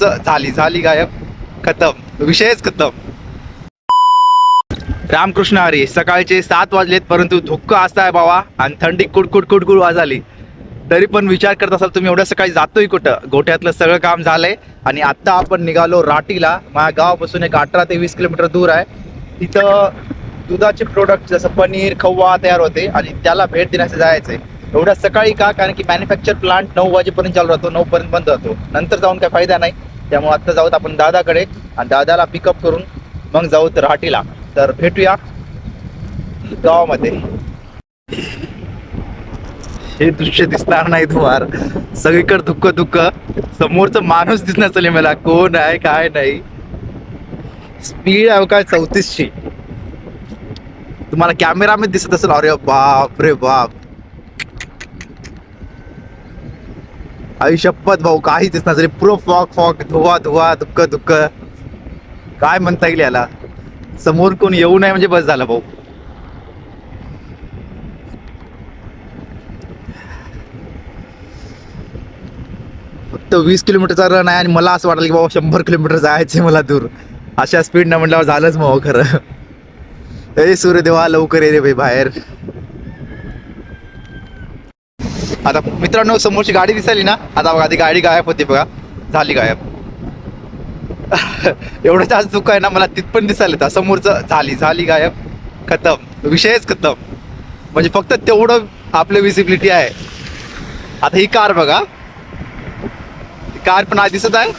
झाली झाली गायब. खतम. विषयच खतम. रामकृष्ण हरी सकाळचे सात वाजलेत परंतु धुक्क असा आहे बाबा आणि थंडी कुडकुड कुडकुड वाजाली. तरी पण विचार करत असाल तुम्ही एवढ्या सकाळी जातोय कुठं? गोठ्यातलं सगळं काम झालंय आणि आता आपण निघालो राटीला. माझ्या गावापासून एक अठरा ते वीस किलोमीटर दूर आहे. तिथं दुधाचे प्रोडक्ट जसं पनीर खवा तयार होते आणि त्याला भेट देण्याचं जायचंय. एवढ्या सकाळी का? कारण की मॅन्युफॅक्चर प्लांट नऊ वाजेपर्यंत चालू राहतो नऊ पर्यंत बंद राहतो नंतर जाऊन काय फायदा नाही. त्यामुळे आत्ता जाऊत आपण दादाकडे आणि दादाला पिकअप करून मग जाऊ राहाटीला. तर भेटूया गावामध्ये. हे दृश्य दिसणार नाही धुवार सगळीकडे दुःख दुःख समोरचा माणूस दिसणार चले मला. कोण आहे काय नाही. स्पीड आहे हो काय चौतीसशे तुम्हाला कॅमेरामध्ये दिसत असेल. अरे बाप रे बाप. आयुष्यपत भाऊ काहीच दिसणार तरी पुरो फॉक फॉक धुवा धुवा दुःख दुःख काय म्हणता येईल याला? समोर कोण येऊ नये म्हणजे बस झालं भाऊ. फक्त वीस किलोमीटरचा रन आहे आणि मला असं वाटलं की बाबा शंभर किलोमीटर जायचे मला दूर. अशा स्पीड म्हटल्यावर झालंच मग हो खरं. अरे सूर्यदेवा लवकर ये रे भाई बाहेर. आता मित्रांनो समोरची गाडी दिसायली ना आता बघा ती गाडी गायब होती बघा. झाली गायब. एवढं जास्त दुःख आहे ना मला तिथपण दिसायला येतं समोरचं झाली झाली गायब. खतम. विषयच खतम. म्हणजे फक्त तेवढं आपलं विजिबिलिटी आहे. आता ही कार बघा. कार पण आज दिसत आहे.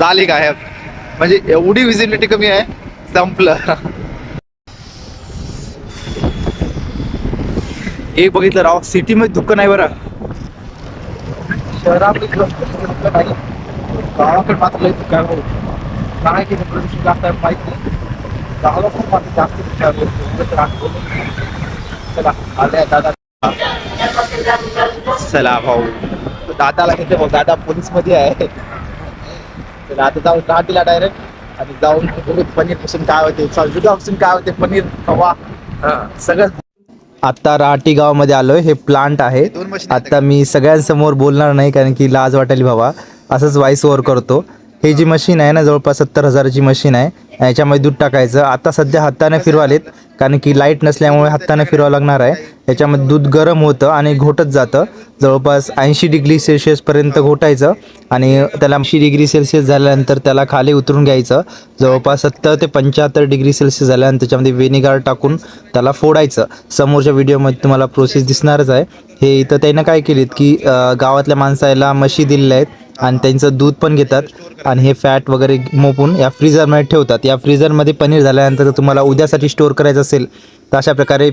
झाली गायब. म्हणजे एवढी विजिबिलिटी कमी आहे. संपलं. एक बघितलं राव सिटी मध्ये दुःख नाही बरं. शहरामध्ये दुःख नाही. गावाकडे मात्र लय दुःख आहे भाऊ. काय की प्रदूषण जास्त आहे माहीत नाही. गावाला पण मात्र जास्त तर. चला आले दादा. चला भाऊ. दादाला घेतले भाऊ. दादा पोलीसमध्ये आहे. चला आता जाऊ घाटीला डायरेक्ट आणि जाऊन पनीरपासून काय होते? दुधापासून काय होते? पनीर खवा सगळं आत्ता राहाटी गावामध्ये आलोय. हे प्लांट आहे. दोन machine आहेत आता मी सगळ्यांसमोर बोलणार नाही कारण की लाज वाटेल भावा असंच व्हॉइस ओव्हर करतो. हे जी मशीन आहे ना जवळपास सत्तर हजाराची मशीन आहे. याच्यामध्ये दूध टाकायचं. आता सध्या हाताने फिरवालेत कारण की लाइट नसल्यामुळे हाताने फिरवावं लागणार आहे. याच्यामध्ये दूध गरम होतं आणि घोटत जातं. जवळपास ऐंशी डिग्री सेल्सिअसपर्यंत घोटायचं आणि त्याला ऐंशी डिग्री सेल्सिअस झाल्यानंतर त्याला खाली उतरून घ्यायचं. जवळपास सत्तर ते पंच्याहत्तर डिग्री सेल्सिअस झाल्यानंतर त्याच्यामध्ये व्हिनेगार टाकून त्याला फोडायचं. समोरच्या व्हिडिओमध्ये तुम्हाला प्रोसेस दिसणारच आहे. हे इथं त्यानं काय केलीत की गावातल्या माणसाला म्हशी दिलेल्या आहेत. आणि त्यांचं दूध पण घेतात. आणि हे फॅट वगैरे मोपून या फ्रीजरमध्ये ठेवतात. या फ्रीजरमध्ये पनीर झाल्यानंतर तुम्हाला उद्यासाठी स्टोअर करायचं असेल तर अशा प्रकारे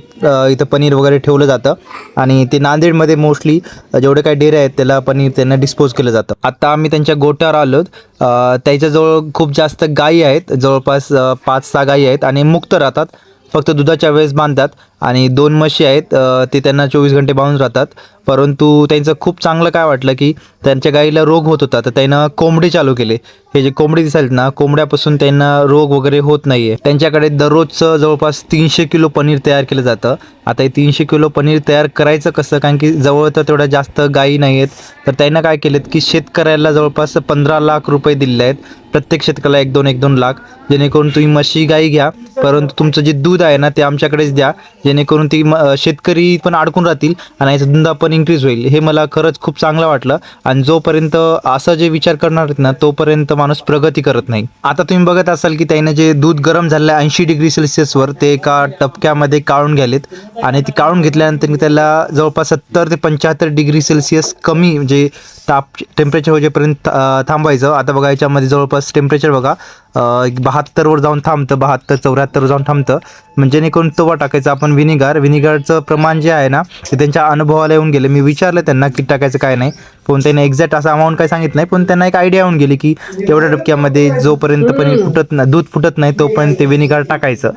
इथं पनीर वगैरे ठेवलं जातं. आणि ते नांदेडमध्ये मोस्टली जेवढे काही डेरे आहेत त्याला पनीर त्यांना डिस्पोज केलं जातं. आता आम्ही त्यांच्या गोट्यावर आलो त्याच्याजवळ खूप जास्त गायी आहेत. जवळपास पाच सहा गायी आहेत आणि मुक्त राहतात. फक्त दुधाच्या वेळेस बांधतात. आणि दोन म्हशी आहेत ते त्यांना चोवीस घंटे बांधून राहतात. परंतु त्यांचं खूप चांगलं काय वाटलं की त्यांच्या गाईला रोग होत होता तर त्यांना कोंबडी चालू केले. हे जे कोंबडी दिसाल ना कोंबड्यापासून त्यांना रोग वगैरे होत नाही आहे त्यांच्याकडे दररोजचं जवळपास तीनशे किलो पनीर तयार केलं जातं. आता हे तीनशे किलो पनीर तयार करायचं कसं? कारण की जवळ तर तेवढ्या जास्त गायी नाही आहेत तर त्यांना काय केलेत की शेतकऱ्याला जवळपास पंधरा लाख रुपये दिलेले आहेत. प्रत्येक शेतकऱ्याला एक दोन एक दोन लाख. जेणेकरून तुम्ही म्हशी गाई घ्या. परंतु तुमचं जे दूध आहे ना ते आमच्याकडेच द्या. जेणेकरून ती शेतकरी पण अडकून राहतील आणि याचा धंदा पण इन्क्रीज होईल. हे मला खरंच खूप चांगलं वाटलं. आणि जोपर्यंत असं जे विचार करणार आहेत ना तोपर्यंत माणूस प्रगती करत नाही. आता तुम्ही बघत असाल की त्याने जे दूध गरम झालेलं आहे ऐंशी डिग्री सेल्सिअसवर ते एका टपक्यामध्ये काढून घ्यालेत. आणि ते काढून घेतल्यानंतर त्याला जवळपास सत्तर ते पंच्याहत्तर डिग्री सेल्सिअस कमी म्हणजे ताप टेम्परेचर होईपर्यंत थांबायचं आता बघा याच्यामध्ये जवळपास टेम्परेचर बघा बहात्तरवर जाऊन थांबतं बहात्तर चौऱ्याहत्तरवर जाऊन थांबतं. म्हणजे जेणेकरून तवा टाकायचं. आपण विनिगार विनिगारचं प्रमाण जे आहे ना ते त्यांच्या अनुभवाला येऊन गेले. मी विचारलं त्यांना किती टाकायचं काय नाही. पण त्याने एक्झॅक्ट असं अमाऊंट काय सांगितलं नाही. पण त्यांना एक आयडिया येऊन गेली की तेवढ्या डबक्यामध्ये जोपर्यंत पनीर फुटत नाही दूध फुटत नाही तोपर्यंत ते विनिगार टाकायचं.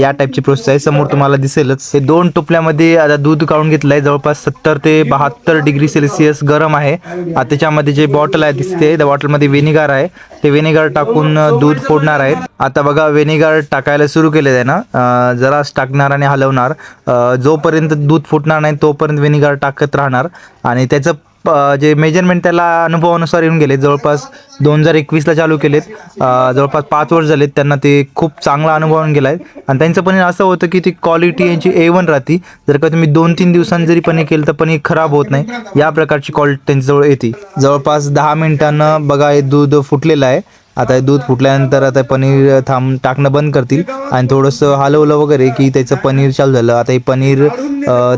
या टाईपची प्रोसेस आहे. समोर तुम्हाला दिसेलच. हे दोन टोपल्यामध्ये आता दूध काढून घेतलं आहे जवळपास सत्तर ते बहात्तर डिग्री सेल्सिअस गरम आहे. त्याच्यामध्ये जे बॉटल आहे दिसते. त्या बॉटलमध्ये विनिगार आहे. ते विनेगार टाकून दूध फोडणार आहेत. आता बघा विनेगार टाकायला सुरू केले आहे ना. अं, जरास टाकणार आणि हलवणार. जोपर्यंत दूध फुटणार नाही तोपर्यंत विनेगार टाकत राहणार. आणि त्याचं जे मेजरमेंट त्याला अनुभवानुसार येऊन गेले जवळपास दोन हजार एकवीसला चालू केलेत. जवळपास पाच वर्ष झालेत. त्यांना ते खूप चांगला अनुभव येऊन गेला आहे आणि त्यांचं पनीर असं होतं की ती क्वालिटी यांची ए वन राहते. जर का तुम्ही दोन तीन दिवसांनी जरी पनीर केलं तर पनीर खराब होत नाही. या प्रकारची क्वालिटी त्यांच्याजवळ येते. जवळपास दहा मिनिटांनं बघा हे दूध फुटलेलं आहे. आता हे दूध फुटल्यानंतर आता पनीर थांब टाकणं बंद करतील. आणि थोडंसं हलवलं वगैरे की त्याचं पनीर चालू झालं. आता हे पनीर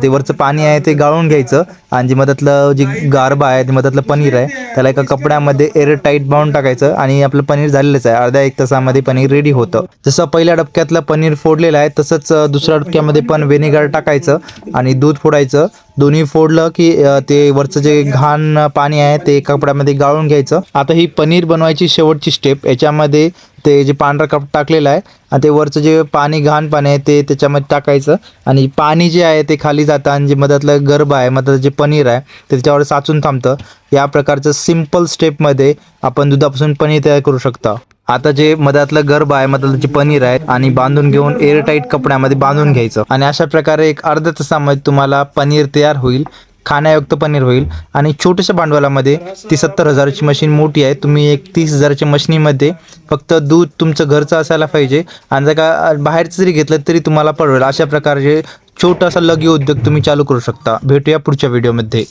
ते वरचं पाणी आहे ते गाळून घ्यायचं आणि जे मधातलं जे गारबा आहे ते मधातलं पनीर आहे त्याला एका कपड्यामध्ये एअर टाईट बांधून टाकायचं आणि आपलं पनीर झालेलंच आहे. अर्ध्या एक तासामध्ये पनीर रेडी होतं. जसं पहिल्या डबक्यातलं पनीर फोडलेलं आहे तसंच दुसऱ्या डबक्यामध्ये पण व्हिनेगर टाकायचं आणि दूध फोडायचं. दोन्ही फोडलं की ते वरचं जे घाण पाणी आहे ते एका कपड्यामध्ये गाळून घ्यायचं. आता ही पनीर बनवायची शेवटची स्टेप याच्यामध्ये ते जे पांढरा कप टाकलेलं आहे आणि ते वरचं जे पाणी घाण पाणी आहे ते त्याच्यामध्ये टाकायचं आणि पाणी जे आहे ते खाली जातं आणि जे मधातलं गर्भ आहे मधातलं जे पनीर आहे ते त्याच्यावर साचून थांबतं. या प्रकारचं सिंपल स्टेपमध्ये आपण दुधापासून पनीर तयार करू शकता. आता जे मधातलं गर्भ आहे मधातलं जे पनीर आहे आणि बांधून घेऊन एअरटाईट कपड्यामध्ये बांधून घ्यायचं. आणि अशा प्रकारे एक अर्ध्या तासामध्ये तुम्हाला पनीर तयार होईल. खाण्यायुक्त पनीर होईल. आणि छोट्याशा भांडवलामध्ये ती सत्तर हजाराची मशीन मोठी आहे. तुम्ही एक तीस हजाराच्या मशीनीमध्ये फक्त दूध तुमचं घरचं असायला पाहिजे. आणि जर का बाहेरचं जरी घेतलं तरी तुम्हाला परवडेल. अशा प्रकारचे छोटासा लघु उद्योग तुम्ही चालू करू शकता. भेटूया पुढच्या व्हिडिओमध्ये